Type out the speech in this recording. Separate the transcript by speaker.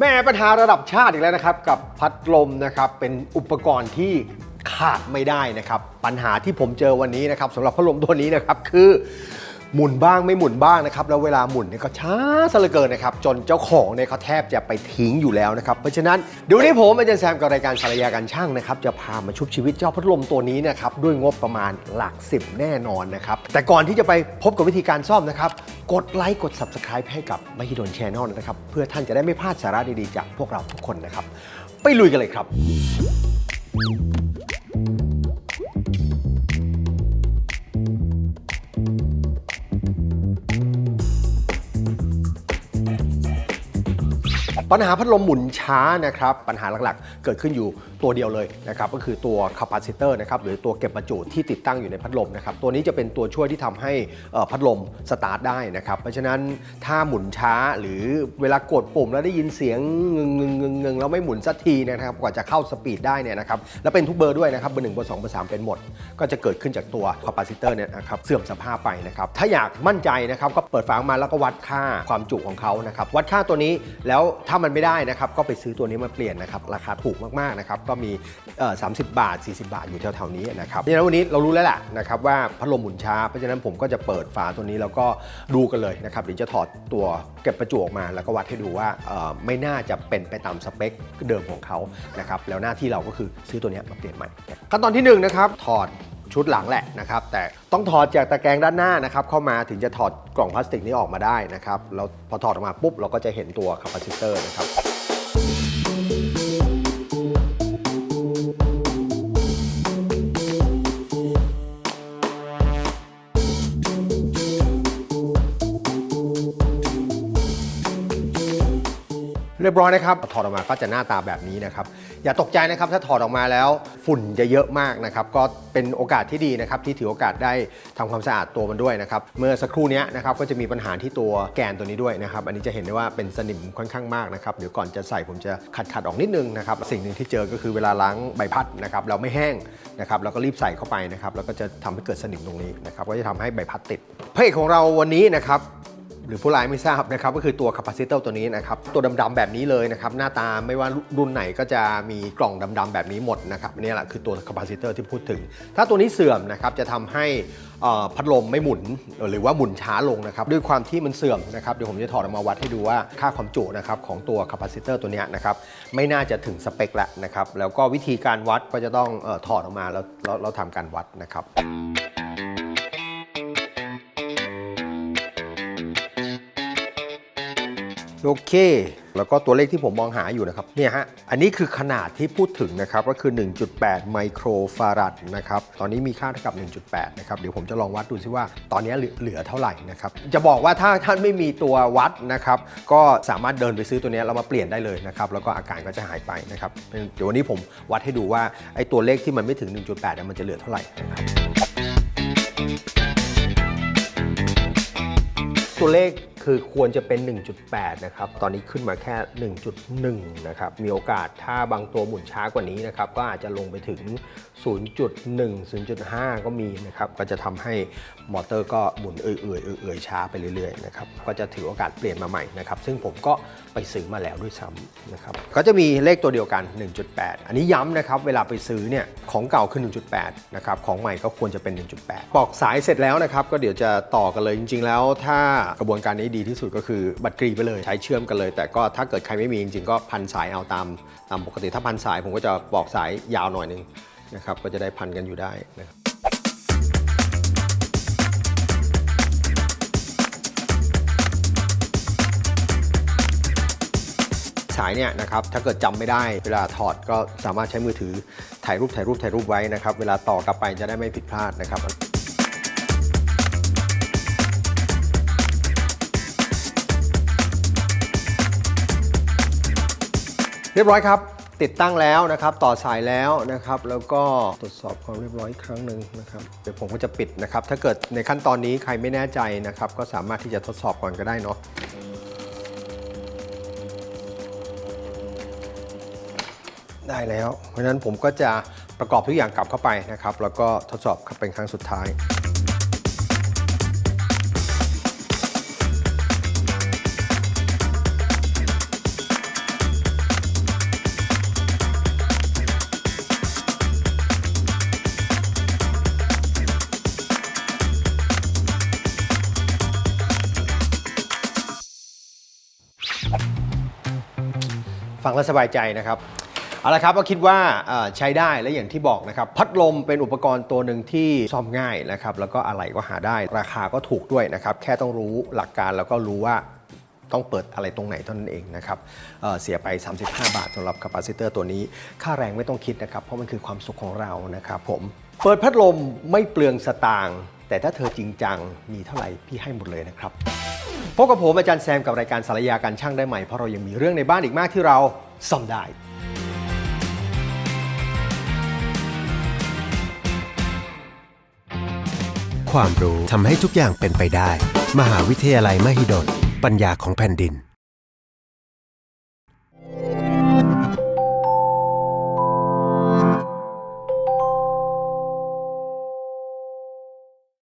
Speaker 1: แม่ปัญหาระดับชาติอีกแล้วนะครับ กับพัดลมนะครับเป็นอุปกรณ์ที่ขาดไม่ได้นะครับ ปัญหาที่ผมเจอวันนี้นะครับสำหรับพัดลมตัวนี้นะครับคือ หมุนบ้างไม่หมุนบ้างนะครับแล้วเวลาหมุนเนี่ยก็ช้าซะเหลือเกินนะครับจนเจ้าของเนี่ยเขาแทบจะไปทิ้งอยู่แล้วนะครับเพราะฉะนั้นเดี๋ยวนี้ผมอาจารย์แซมกับรายการสารยาการช่างนะครับจะพามาชุบชีวิตเจ้าพัดลมตัวนี้นะครับด้วยงบประมาณหลักสิบแน่นอนนะครับแต่ก่อนที่จะไปพบกับวิธีการซ่อมนะครับกดไลค์กด Subscribe ให้กับมหิดลแช n นลนะครับเพื่อท่านจะได้ไม่พลาดสาระดีๆ จากพวกเราทุกคนนะครับไปลุยกันเลยครับ ปัญหาพัดลมหมุนช้านะครับปัญหาหลักๆ เกิดขึ้นอยู่ตัวเดียวเลยนะครับก็คือตัวคาปาซิเตอร์นะครับหรือตัวเก็บบรรจุที่ติดตั้งอยู่ในพัดลมนะครับตัวนี้จะเป็นตัวช่วยที่ทำให้พัดลมสตาร์ทได้นะครับเพราะฉะนั้นถ้าหมุนช้าหรือเวลากดปุ่มแล้วได้ยินเสียงงึงงึงงึงงึงแล้วไม่หมุนสักทีนะครับกว่าจะเข้าสปีดได้เนี่ยนะครับแล้วเป็นทุกเบอร์ด้วยนะครับเบอร์หนึ่งเบอร์สองเบอร์สามเป็นหมด ก็จะเกิดขึ้นจากตัวคาปาซิเตอร์เนี่ยนะครับเสื่อมสภาพไปนะครับถ้าอยากมั่นใจนะครับก็เปิดฝาออกมาแล้วก็วัดค่าความจุของเขานะครับวัดค่าตัวนี้แล้วถ้ามันไม่ได้นะครับ ก็ไปซื้อตัวนี้มาเปลี่ยนนะครับ ราคาถูกมากๆนะครับ ก็มีเอ่อ30บาท 40 บาทอยู่แถวๆนี้นะครับเพราะฉะนั้นวันนี้เรารู้แล้วแหละนะครับว่าพัดลมหมุนช้า เพราะฉะนั้นผมก็จะเปิดฝาตัวนี้แล้วก็ดูกันเลยนะครับเดี๋ยวจะถอดตัวเก็บประจุออกมา แล้วก็วัดให้ดูว่าไม่น่าจะเป็นไปตามสเปคเดิมของเขานะครับแล้วหน้าที่เราก็คือซื้อตัวนี้มาเปลี่ยนใหม่ขั้นตอนที่หนึ่งนะครับถอด ชุดหลังแหละนะครับ แต่ต้องถอดจากตะแกรงด้านหน้านะครับเข้ามาถึงจะถอดกล่องพลาสติกนี้ออกมาได้นะครับแล้วพอถอดออกมาปุ๊บเราก็จะเห็นตัวคาปาซิเตอร์นะครับ เรียบร้อยนะครับถอดออกมาก็จะหน้าตาแบบนี้นะครับอย่าตกใจนะครับถ้าถอดออกมาแล้วฝุ่นจะเยอะมากนะครับก็เป็นโอกาสที่ดีนะครับที่ถือโอกาสได้ทำความสะอาดตัวมันด้วยนะครับเมื่อสักครู่นี้นะครับก็จะมีปัญหาที่ตัวแกนตัวนี้ด้วยนะครับอันนี้จะเห็นได้ว่าเป็นสนิมค่อนข้างมากนะครับเดี๋ยวก่อนจะใส่ผมจะขัดขัดๆออกนิดนึงนะครับสิ่งหนึ่งที่เจอก็คือเวลาล้างใบพัดนะครับเราไม่แห้งนะครับเราก็รีบใส่เข้าไปนะครับแล้วก็จะทำให้เกิดสนิมตรงนี้นะครับก็จะทำให้ใบพัดติดพระเอกของเราวันนี้นะครับ หรือผู้ร้ายไม่ทราบนะครับก็คือตัวคาปาซิเตอร์ตัวนี้นะครับตัวดำๆแบบนี้เลยนะครับหน้าตาไม่ว่ารุ่นไหนก็จะมีกล่องดำๆแบบนี้หมดนะครับนี่แหละคือตัวคาปาซิเตอร์ที่พูดถึง ถ้าตัวนี้เสื่อมนะครับจะทำให้พัดลมไม่หมุนหรือว่าหมุนช้าลงนะครับด้วยความที่มันเสื่อมนะครับเดี๋ยวผมจะถอดออกมาวัดให้ดูว่าค่าความจุนะครับของตัวคาปาซิเตอร์ตัวนี้นะครับไม่น่าจะถึงสเปคแล้วนะครับแล้วก็วิธีการวัดก็จะต้องออถอดออกมาแล้วเราทำการวัดนะครับ โอเค แล้วก็ตัวเลขที่ผมมองหาอยู่นะครับเนี่ยฮะอันนี้คือขนาดที่พูดถึงนะครับก็คือ 1.8 ไมโครฟาราดนะครับตอนนี้มีค่าเท่ากับ 1.8 นะครับเดี๋ยวผมจะลองวัดดูซิว่าตอนนี้เหลือเท่าไหร่นะครับจะบอกว่าถ้าท่านไม่มีตัววัดนะครับก็สามารถเดินไปซื้อตัวนี้แล้วมาเปลี่ยนได้เลยนะครับแล้วก็อาการก็จะหายไปนะครับเดี๋ยววันนี้ผมวัดให้ดูว่าไอ้ตัวเลขที่มันไม่ถึง 1.8เนี่ยมันจะเหลือเท่าไหร่นะครับตัวเลข คือควรจะเป็น 1.8 นะครับ ตอนนี้ขึ้นมาแค่ 1.1 นะครับ มีโอกาสถ้าบางตัวหมุนช้ากว่านี้นะครับ ก็อาจจะลงไปถึง 0.1 0.5 ก็มีนะครับ ก็จะทำให้มอเตอร์ก็หมุนเอื่อยๆเอื่อยๆช้าไปเรื่อยๆนะครับ ก็จะถือโอกาสเปลี่ยนมาใหม่นะครับ ซึ่งผมก็ไปซื้อมาแล้วด้วยซ้ำนะครับ ก็จะมีเลขตัวเดียวกัน 1.8 อันนี้ย้ำนะครับ เวลาไปซื้อเนี่ยของเก่าคือ 1.8 นะครับ ของใหม่ก็ควรจะเป็น 1.8 ปอกสายเสร็จแล้วนะครับ ก็เดี๋ยวจะต่อกันเลยจริง ๆ แล้ว ถ้ากระบวนการนี้ดีที่สุดก็คือบัตรกรีไปเลยใช้เชื่อมกันเลย แต่ก็ถ้าเกิดใครไม่มีจริงๆก็พันสายเอาตามตามปกติถ้าพันสายผมก็จะปอกสายยาวหน่อยนึงนะครับก็จะได้พันกันอยู่ได้นะครับสายเนี่ยนะครับถ้าเกิดจำไม่ได้เวลาถอดก็สามารถใช้มือถือถ่ายรูปถ่ายรูปถ่ายรูปไว้นะครับ เวลาต่อกลับไปจะได้ไม่ผิดพลาดนะครับ เรียบร้อยครับ ติดตั้งแล้วนะครับ ต่อสายแล้วนะครับ แล้วก็ตรวจสอบความเรียบร้อยอีกครั้งหนึ่งนะครับ เดี๋ยวผมก็จะปิดนะครับ ถ้าเกิดในขั้นตอนนี้ใครไม่แน่ใจนะครับ ก็สามารถที่จะทดสอบก่อนก็ได้เนาะได้แล้ว เพราะฉะนั้นผมก็จะประกอบทุกอย่างกลับเข้าไปนะครับ แล้วก็ทดสอบเป็นครั้งสุดท้าย ฟังแล้วสบายใจนะครับเอาละครับก็คิดว่าใช้ได้และอย่างที่บอกนะครับ พัดลมเป็นอุปกรณ์ตัวหนึ่งที่ซ่อมง่ายนะครับแล้วก็อะไรก็หาได้ราคาก็ถูกด้วยนะครับแค่ต้องรู้หลักการแล้วก็รู้ว่าต้องเปิดอะไรตรงไหนเท่านั้นเองนะครับเเสียไป 35 บาทสำหรับคาปาซิเตอร์ตัวนี้ ค่าแรงไม่ต้องคิดนะครับ เพราะมันคือความสุขของเรานะครับผม เปิดพัดลมไม่เปลืองสตางค์แต่ถ้าเธอจริงจังมีเท่าไหร่พี่ให้หมดเลยนะครับ พบกับผมอาจารย์แซมกับรายการสารยาการช่างได้ใหม่เพราะเรายังมีเรื่องในบ้านอีกมากที่เราซ่อมได้
Speaker 2: ความรู้ทำให้ทุกอย่างเป็นไปได้ มหาวิทยาลัยมหิดลปัญญาของแผ่นดิน